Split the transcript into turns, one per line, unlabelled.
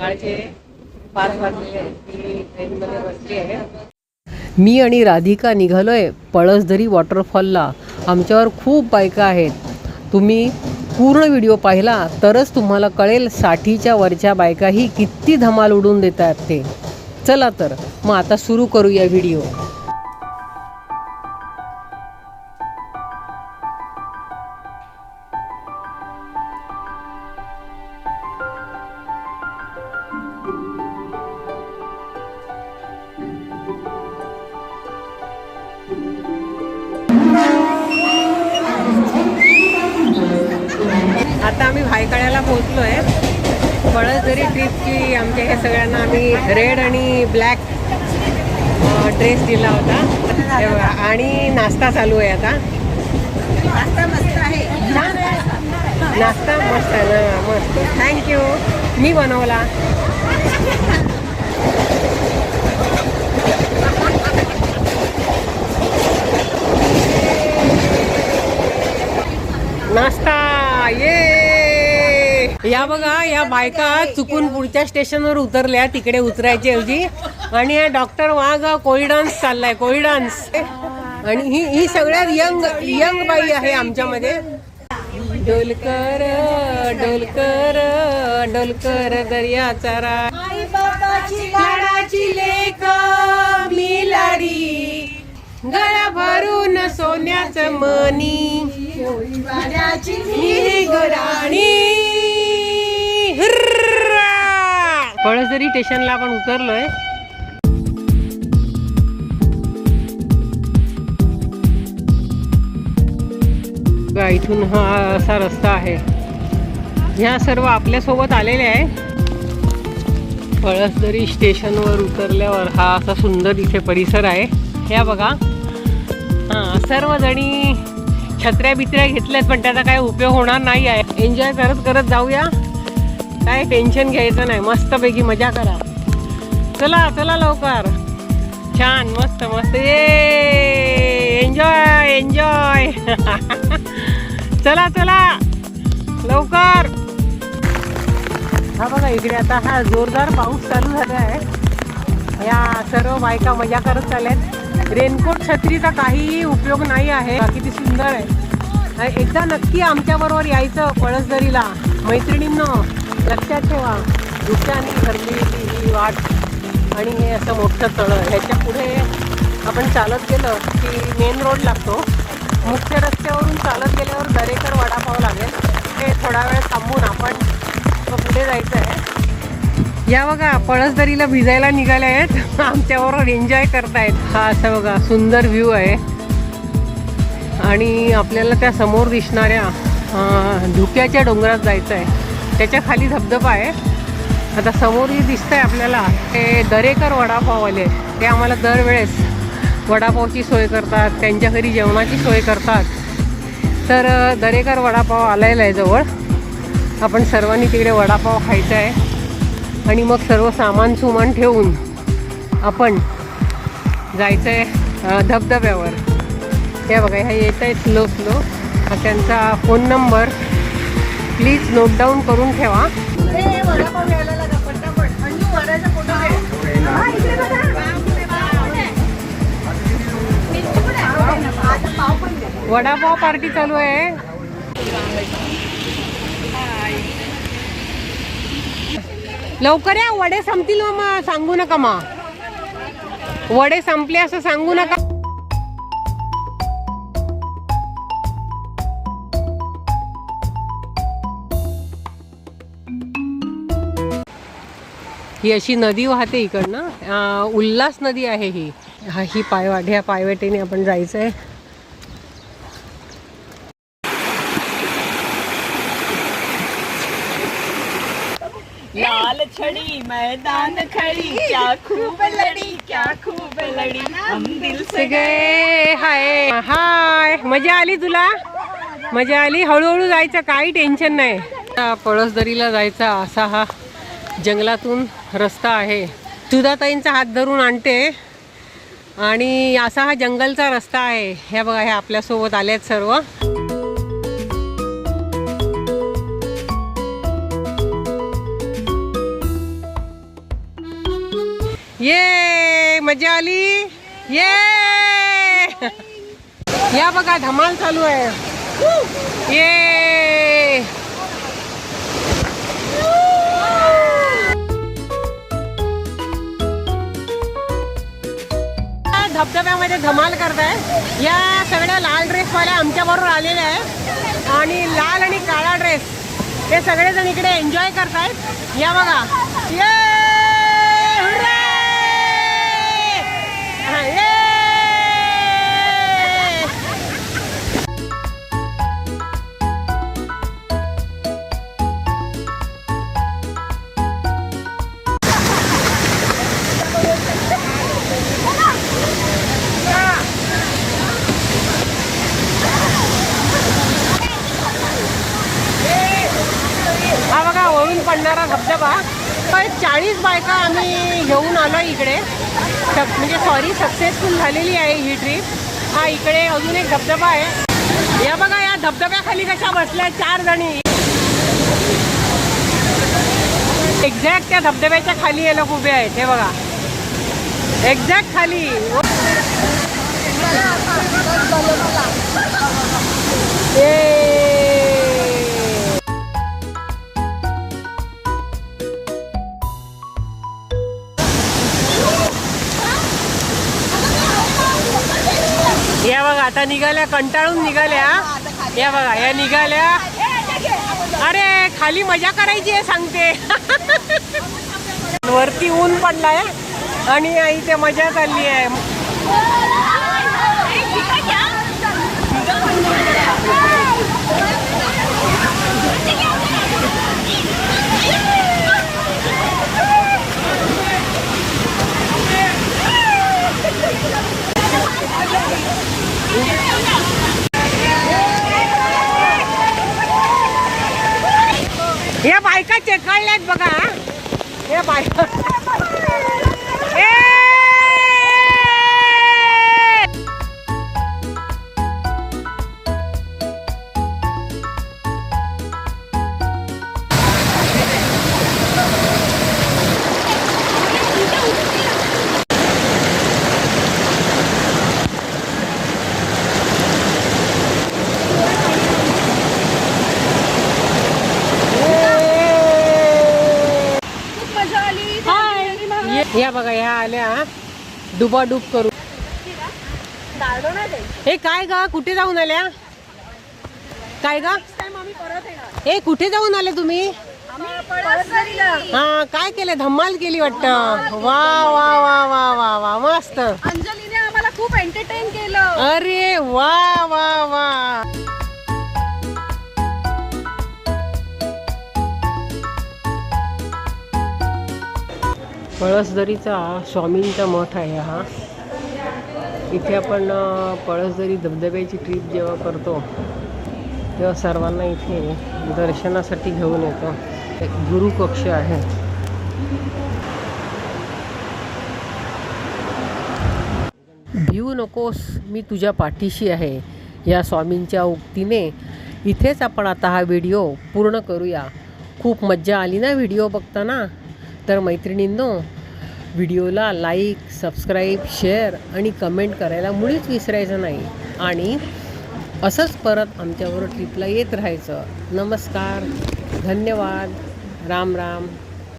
सकाळचे पाच वाजले ट्रेनमध्ये बसली आहे.
मी आणि राधिका निघालोय पळसदरी वॉटरफॉलला. आमच्यावर खूप बायका आहेत. तुम्ही पूर्ण व्हिडिओ पाहिला तरच तुम्हाला कळेल साठीच्या वरच्या बायकाही किती धमाल उडून देतात ते. चला तर मग आता सुरू करूया व्हिडिओ.
आता आम्ही भायखळ्याला पोहोचलो आहे पळसदरी ट्रिपची आमच्या ह्या सगळ्यांना आम्ही रेड आणि ब्लॅक ड्रेस दिला होता. आणि नाश्ता चालू आहे आता. नाश्ता मस्त आहे. नाश्ता मस्त आहे ना मस्त. थँक्यू मी बनवला नाश्ता ये या बघा या बायका चुकून पुढच्या स्टेशनवर उतरल्या तिकडे उतरायच्या ऐवजी. आणि हा डॉक्टर वाघ कोळी डान्स चाललाय कोळी डान्स. आणि ही ही सगळ्यात यंग यंग बाई आहे आमच्यामध्ये. डोलकर डोलकर डोलकर दर्याचा लाडाची मी लाडी गळा भरून सोन्याचं मनी पळसदरी स्टेशनला आपण उतरलोय आहे इथून हा असा रस्ता आहे. ह्या सर्व आपल्यासोबत आलेले आहे. पळसदरी स्टेशनवर उतरल्यावर हा असा सुंदर इथे परिसर आहे. ह्या बघा. हां सर्वजणी छत्र्या बित्र्या घेतल्यात पण त्याचा काय उपयोग होणार नाही आहे. एन्जॉय करत करत जाऊया. काय टेन्शन घ्यायचं नाही. मस्तपैकी मजा करा. चला चला लवकर. छान मस्त मस्त. ये एन्जॉय एन्जॉय चला चला. लवकर. हा बघा इकडे आता हा जोरदार पाऊस चालू झाला आहे. या सर्व बायका मजा करत चालल्यात. रेनकोट छत्रीचा काहीही उपयोग नाही आहे. किती सुंदर आहे. एकदा नक्की आमच्याबरोबर यायचं पळसदरीला. मैत्रिणींना लक्षात ठेवा दुसऱ्याने भरलेली ही वाट आणि हे असं मोठं तळं ह्याच्या पुढे आपण चालत गेलं की मेन रोड लागतो. मुख्य रस्त्यावरून चालत गेल्यावर दरेकर वडापाव लागेल. हे थोडा वेळ थांबून आपण पुढे जायचं आहे या बघा पळसदरीला भिजायला निघाले आहेत. आमच्याबरोबर एन्जॉय करतायत. हा असा बघा सुंदर व्ह्यू आहे. आणि आपल्याला त्या समोर दिसणाऱ्या धुक्याच्या डोंगरात जायचं आहे त्याच्याखाली धबधबा आहे. आता समोर जे आहे आपल्याला. ते दरेकर वडापाववाले ते आम्हाला दरवेळेस वडापावची सोय करतात त्यांच्या घरी जेवणाची सोय करतात. तर दरेकर वडापाव आलेला आहे जवळ. आपण सर्वांनी तिकडे वडापाव खायचा आहे आणि मग सर्व सामान सुमान ठेवून आपण जायचं आहे धबधब्यावर. हे बघा ह्या येत आहेत स्लो स्लो. हा त्यांचा phone number. Please note down करून ठेवा. वडापाव पार्टी चालू आहे. लवकर या वडे संपतील मग सांगू नका मा. वडे संपले असं सांगू नका. ही अशी नदी वाहते इकडनं. उल्हास नदी आहे ही. हा ही पायवाट ह्या पायवाटेने आपण जायचं आहे
लाल छड़ी मैदान खड़ी क्या खूब लड़ी क्या खूब लड़ी. हम दिल से
सगळे हाय. हाय. मजा आली तुला? मजा आली. हळूहळू जायचं काही टेन्शन नाही. पळसदरीला जायचा असा हा. जंगलातून रस्ता आहे. सुधाताईंचा हात धरून आणते. आणि असा हा जंगलचा रस्ता आहे. ह्या बघा ह्या आपल्यासोबत आल्यात सर्व. ये मजा आली. ये. या बघा धमाल चालू आहे. ये. धबधब्यामध्ये धमाल करताय. या सगळ्या लाल ड्रेसवाल्या आमच्याबरोबर आलेल्या आहे आणि लाल आणि काळा ड्रेस हे सगळेजण इकडे एन्जॉय करतायत. या बघा. ये पडणारा धबधबा. पण चाळीस बायका आम्ही घेऊन आलो इकडे. सक- म्हणजे सॉरी सक्सेसफुल झालेली आहे ही ट्रीप हा इकडे अजून एक धबधबा आहे. या बघा या धबधब्याखाली कशा बसल्या चार जणी. एक्झॅक्ट त्या धबधब्याच्या खाली याला लोक उभे आहेत हे बघा. एक्झॅक्ट खाली. ए या बघा आता निघाल्या कंटाळून निघाल्या. या बघा या निघाल्या. अरे खाली मजा करायची आहे सांगते. वरती ऊन पडलाय आणि इथे मजा चालली आहे. ते बायका बघा
हे बाय.
ये- बघा ह्या आल्या डुबाडूब करू. हे काय गा? कुठे जाऊन आल्या? काय गा? ए कुठे जाऊन आले तुम्ही. हा काय केलं? धम्माल केली वाटतं. वा वा वा वा वा वा मस्त.
अंजलीने आम्हाला खूप एंटरटेन केलं.
अरे वा वा वा. पळसदरीचा स्वामींचा मठ आहे हा. इथे आपण पळसदरी धबधब्याची ट्रीप जेव्हा करतो तेव्हा सर्वांना इथे दर्शनासाठी घेऊन येतो. एक गुरुकक्ष आहे. भिऊ नकोस मी तुझ्या पाठीशी आहे. या स्वामींच्या उक्तीने इथेच आपण आता हा व्हिडिओ पूर्ण करूया. खूप मज्जा आली ना व्हिडिओ बघताना? तर मैत्रिणींनो व्हिडिओला लाईक सबस्क्राईब शेअर आणि कमेंट करायला मुळीच विसरायचं नाही. आणि असंच परत आमच्याबरोबर ट्रिपला येत राहायचं. नमस्कार. धन्यवाद. राम राम.